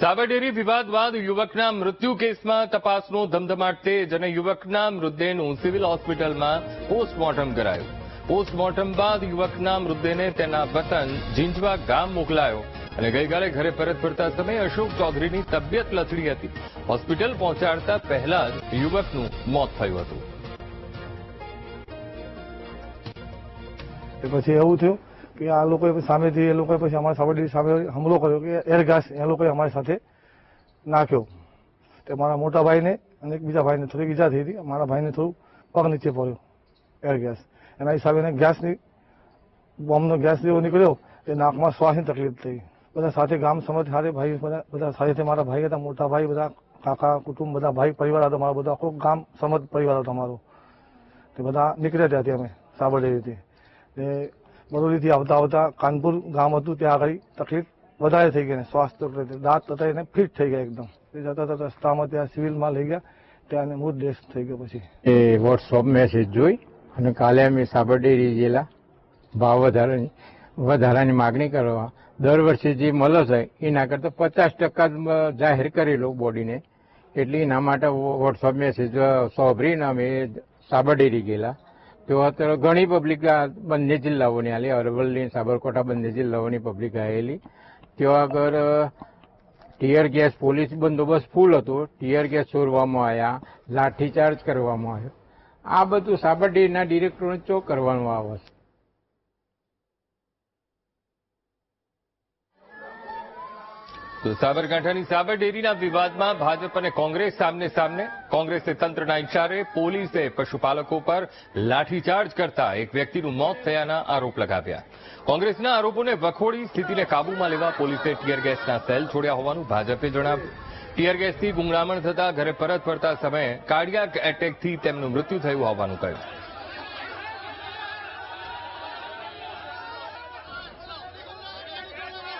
સાબરડેરી વિવાદ બાદ યુવકના મૃત્યુ કેસમાં તપાસનો ધમધમાટ તેજ અને યુવકના મૃતદેહનું સિવિલ હોસ્પિટલમાં પોસ્ટમોર્ટમ કરાયું. પોસ્ટમોર્ટમ બાદ યુવકના મૃતદેહને તેના વતન ઝીંઝવા ગામ મોકલાયો અને ગઈકાલે ઘરે પરત ફરતા સમયે અશોક ચૌધરીની તબિયત લથડી હતી. હોસ્પિટલ પહોંચાડતા પહેલા જ યુવકનું મોત થયું હતું. પછી એવું થયું? કે આ લોકોએ સામેથી એ લોકોએ પછી અમારા સાબરડી સામે હુમલો કર્યો કે એર ગેસ એ લોકોએ અમારી સાથે નાખ્યો. તે મારા મોટા ભાઈને અને એક બીજા ભાઈને થોડીક ઈજા થઈ હતી. મારા ભાઈને થોડું પગ નીચે પડ્યો એર ગેસ એના હિસાબે એને ગેસની બોમ્બનો ગેસ જેવો નીકળ્યો, એ નાકમાં શ્વાસની તકલીફ થઈ. બધા સાથે ગામ સમજ, સાથે ભાઈ, બધા સાથે મારા ભાઈ હતા, મોટા ભાઈ, બધા કાકા, કુટુંબ, બધા ભાઈ પરિવાર હતો મારો, બધો આખો ગામ સમજ પરિવાર હતો અમારો. તે બધા નીકળ્યા ત્યાંથી અમે સાબરડેરીથી તે બરોલીથી આવતા આવતા કાનપુર ગામ હતું, ત્યાં આગળ તકલીફ વધારે થઈ ગઈ સ્વાસ્થ્ય દાંત તથા એને ફિટ થઈ ગયા એકદમ. જતા જતા રસ્તામાં ત્યાં સિવિલમાં લઈ ગયા, ત્યાં એને મૃતદેહ થઈ ગયો પછી. એ વોટ્સઅપ મેસેજ જોઈ અને કાલે અમે સાબરડેરી ગયેલા. ભાવ વધારાની વધારાની માગણી કરવા. દર વર્ષે જે મળે છે એના કરતાં પચાસ ટકા જાહેર કરેલો બોડીને. એટલે એના માટે વોટ્સઅપ મેસેજ સોંભળીને અમે સાબરડેરી ગયેલા. તો અત્યારે ઘણી પબ્લિક બંને જિલ્લાઓની આલી અરવલ્લી સાબરકાંઠા બંને જિલ્લાઓની પબ્લિક આવેલી ત્યાં આગળ ટીયર ગેસ પોલીસ બંદોબસ્ત ફૂલ હતો. ટીયર ગેસ છોડવામાં આવ્યા, લાઠીચાર્જ કરવામાં આવ્યો. આ બધું સાબરડીના ડિરેક્ટરોને ચો કરવાનું આવે છે તો સાબરકાંઠાની સાબરડેરીના વિવાદમાં ભાજપ અને કોંગ્રેસ સામને સામને કોંગ્રેસે તંત્રના ઇશારે પોલીસે પશુપાલકો પર લાઠીચાર્જ કરતા એક વ્યક્તિનું મોત થયાના આરોપ લગાવ્યા. કોંગ્રેસના આરોપોને વખોડી સ્થિતિને કાબૂમાં લેવા પોલીસે ટીયર ગેસના સેલ છોડ્યા હોવાનું ભાજપે જણાવ્યું. ટીયર ગેસથી ગુંગળામણ થતા ઘરે પરત ફરતા સમયે કાર્ડિયાક એટેકથી તેમનું મૃત્યુ થયું હોવાનું કહ્યું.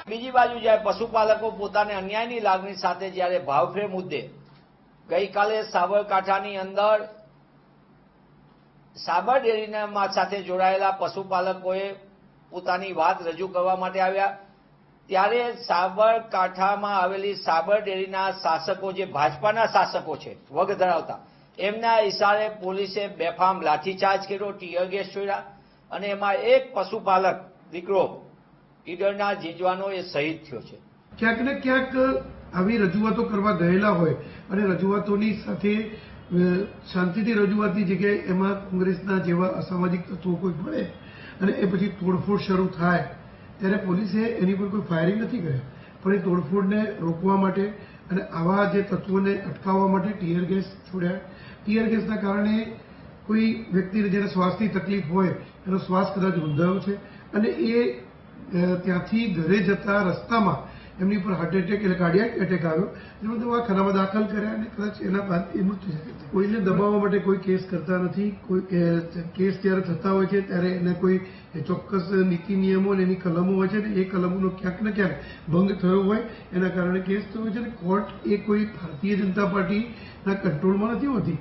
બીજી બાજુ જ્યારે પશુપાલકો પોતાને અન્યાયની લાગણી સાથે જ્યારે ભાવફેર મુદ્દે ગઈકાલે સાબરકાંઠાની અંદર સાબર ડેરીના સાથે જોડાયેલા પશુપાલકોએ પોતાની વાત રજૂ કરવા માટે આવ્યા. ત્યારે સાબરકાંઠામાં આવેલી સાબર ડેરીના શાસકો જે ભાજપાના શાસકો છે, વગ ધરાવતા, એમના ઇશારે પોલીસે બેફામ લાઠીચાર્જ કર્યો, ટીયર ગેસ છોડ્યા અને એમાં એક પશુપાલક દીકરો ઈડરના જીંજવાનો એ શહીદ થયો છે. ક્યાંક ને ક્યાંક આવી રજૂઆતો કરવા ગયેલા હોય અને રજૂઆતોની સાથે શાંતિથી રજૂઆતની જગ્યાએ એમાં કોંગ્રેસના જેવા અસામાજિક તત્વો કોઈ મળે અને એ પછી તોડફોડ શરૂ થાય, ત્યારે પોલીસે એની પર કોઈ ફાયરિંગ નથી કર્યા. પણ એ તોડફોડને રોકવા માટે અને આવા જે તત્વોને અટકાવવા માટે ટીયર ગેસ છોડ્યા. ટીયર ગેસના કારણે કોઈ વ્યક્તિને જેને શ્વાસની તકલીફ હોય, એનો શ્વાસ કદાચ રૂંધાયો છે અને એ ત્યાંથી ઘરે જતા રસ્તામાં એમની પર હાર્ટ એટેક એટલે કાર્ડિયાક એટેક આવ્યો. જેમાં દવાખાનામાં દાખલ કર્યા અને કદાચ એના બાદ એ મૃત્યુ થઈ ગયું. કોઈને દબાવવા માટે કોઈ કેસ કરતા નથી. કોઈ કેસ જ્યારે થતા હોય છે ત્યારે એને કોઈ ચોક્કસ નીતિ નિયમો અને એની કલમો હોય છે ને એ કલમોનો ક્યાંક ને ક્યાંક ભંગ થયો હોય. એના કારણે કેસ થયો છે ને કોર્ટ એ કોઈ ભારતીય જનતા પાર્ટીના કંટ્રોલમાં નથી હોતી.